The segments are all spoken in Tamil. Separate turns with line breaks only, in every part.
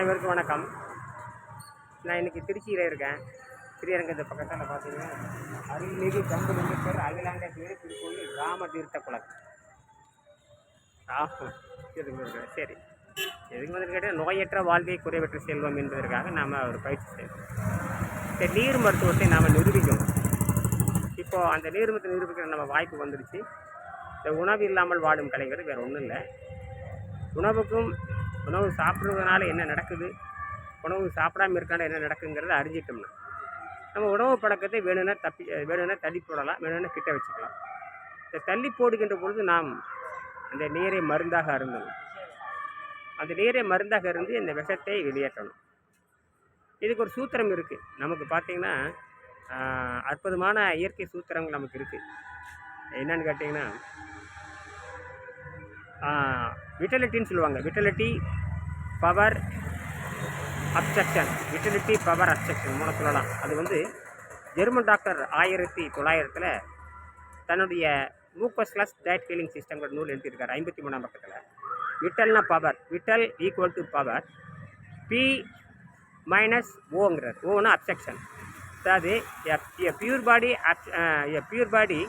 அனைவருக்கும் வணக்கம். நான் இன்றைக்கி திருச்சியில் இருக்கேன். ஸ்ரீரங்கத்து பக்கத்தில் பார்த்தீங்கன்னா அருள்மிகு கம்பலிங்கேஸ்வர் அகிலாண்ட பேர் திருக்கோயில் ராம தீர்த்த குளம். ஆஹா சரி. எதுக்கு வந்து கேட்டால் நோயற்ற வாழ்வை குறைவற்ற செல்வம் என்பதற்காக நாம் ஒரு பயிற்சி செய்வோம். இந்த நீர் மருத்துவத்தை நாம் நிரூபிக்கணும். இப்போது அந்த நீர்மத்தை நிரூபிக்கிற நம்ம வாய்ப்பு வந்துடுச்சு இந்த உணவு இல்லாமல் வாடும் கலைஞர் வேறு ஒன்றும் இல்லை. உணவுக்கும் உணவு சாப்பிட்றதுனால என்ன நடக்குது? உணவு சாப்பிடாம இருக்கான என்ன நடக்குங்கிறத அறிஞ்சிட்டோம்னா நம்ம உணவு பழக்கத்தை வேணும்னா தப்பி வேணும்னா தள்ளி போடலாம் வேணும்னா கிட்ட வச்சுக்கலாம். இந்த தள்ளி போடுகின்ற பொழுது நாம் அந்த நீரை மருந்தாக அருந்தணும். அந்த நீரை மருந்தாக இருந்து இந்த விஷத்தை வெளியேற்றணும். இதுக்கு ஒரு சூத்திரம் இருக்குது நமக்கு பார்த்திங்கன்னா அற்புதமான இயற்கை சூத்திரங்கள் நமக்கு இருக்குது என்னன்னு கேட்டிங்கன்னா விட்டலிட்டின்னு சொல்லுவாங்க. Vitality power abstraction vitality power abstraction மூணு சொல்லலாம். அது வந்து ஜெர்மன் டாக்டர் ஆயிரத்தி தொள்ளாயிரத்தில் தன்னுடைய மூக்கஸ் கிளாஸ் டயட் ஹீலிங் சிஸ்டம்ங்கிற நூல் எழுதியிருக்காரு ஐம்பத்தி மூணாம் பக்கத்தில். விட்டல்னா power vital equal to power P minus ஓங்கிறது ஓனா அப்செக்ஷன் அதாவது pure body a pure body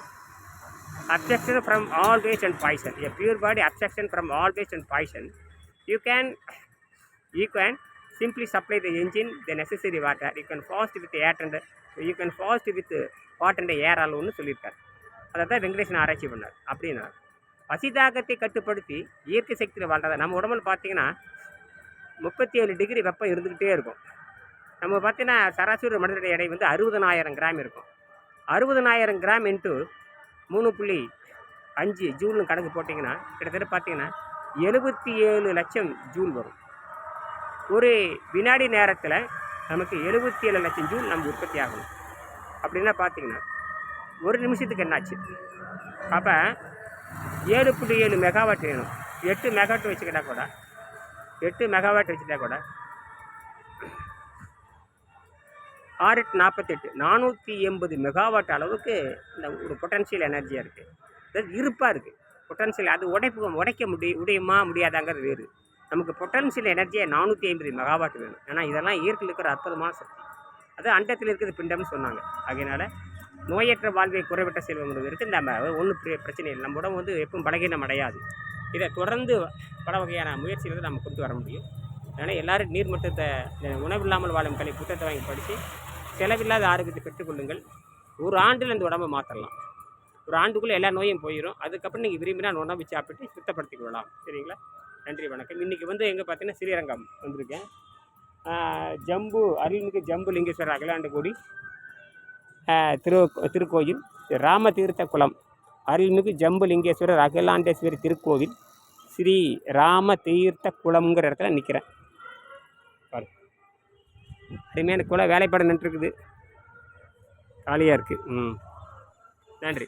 abstraction from all waste and poison. A pure body abstraction from all waste and poison. You can you can simply supply the engine the necessary water. You can fast with air and you can fast with water and air அளவுன்னு சொல்லியிருக்கார் அதை தான் வெங்கடேசன் ஆராய்ச்சி பண்ணார் அப்படின்னா பசிதாகத்தை கட்டுப்படுத்தி இயற்கை சக்தியில் வாழ்றதை நம்ம உடம்புல பார்த்தீங்கன்னா முப்பத்தி ஏழு டிகிரி வெப்பம் இருந்துக்கிட்டே இருக்கும் நம்ம பார்த்தீங்கன்னா சராசரி மனிதனுடைய எடை வந்து அறுபதனாயிரம் கிராம் இருக்கும் அறுபதனாயிரம் கிராம் இன்ட்டு மூணு புள்ளி அஞ்சு ஜூன் கணக்கு போட்டிங்கன்னா கிட்டத்தட்ட பார்த்தீங்கன்னா எழுபத்தி ஏழு லட்சம் ஜூல் வரும். ஒரு வினாடி நேரத்தில் நமக்கு எழுபத்தி ஏழு லட்சம் ஜூல் நம்ம உற்பத்தி ஆகணும். அப்படின்னா பார்த்தீங்கன்னா ஒரு நிமிஷத்துக்கு என்னாச்சு? அப்போ ஏழு புள்ளி ஏழு மெகாவாட் வேணும். எட்டு மெகாவாட் வச்சுக்கிட்டா கூட எட்டு மெகாவாட் வச்சுட்டா கூட ஆறு எட்டு நாற்பத்தெட்டு. நானூற்றி எண்பது மெகாவாட் அளவுக்கு இந்த ஒரு பொட்டன்ஷியல் எனர்ஜியாக இருக்குது இருப்பாக இருக்குது பொட்டன்ஷியல் அது உடைப்பு உடைக்க முடியும் முடியுமா முடியாதாங்கிறது வேறு. நமக்கு பொட்டன்ஷியல் எனர்ஜியை நானூற்றி ஐம்பது மெகாவாட் வேணும். ஏன்னா இதெல்லாம் இயற்கையில் இருக்கிற அற்புதமான சக்தி. அது அண்டத்தில் இருக்கிறது பிண்டம்னு சொன்னாங்க. அதனால் நோயற்ற வாழ்வை குறைவிட்ட செல்வங்கிறது நம்ம ஒன்றும் பிரச்சனை இல்லை. நம்ம உடம்பு வந்து எப்பவும் பலகீனம் அடையாது. இதை தொடர்ந்து பல வகையான முயற்சிகளை நம்ம கொண்டு வர முடியும். அதனால் எல்லாரும் நீர்மட்டத்தை உணவு உணவில்லாமல் வாழும் கலை புத்தகத்தை வாங்கி படித்து செலவில்லாத ஆரோக்கியத்தை பெற்றுக்கொள்ளுங்கள். ஒரு ஆண்டில் இந்த உடம்பை மாற்றலாம் ஒரு ஆண்டுக்குள்ளே எல்லா நோயும் போயிடும் அதுக்கப்புறம் நீங்கள் விரும்பினா அந்த உணவு சாப்பிட்டு சுத்தப்படுத்திக் கொள்ளலாம். சரிங்களா? நன்றி வணக்கம். இன்றைக்கி வந்து எங்கே பார்த்தீங்கன்னா ஸ்ரீரங்கம் வந்திருக்கேன். ஜம்பு அருள்மிகு ஜம்பு லிங்கேஸ்வரர் அகிலாண்டு கோடி திரு திருக்கோயில் ராம தீர்த்த குளம் அருள்மிகு ஜம்பு லிங்கேஸ்வரர் அகிலாண்டேஸ்வரி திருக்கோவில் ஸ்ரீ ராம தீர்த்த குளம்ங்கிற இடத்துல நிற்கிறேன் பாருங்கள் அருமையான குளம் வேலைப்பாடு நின்றுருக்குது. காலியாக இருக்குது ம். நன்றி.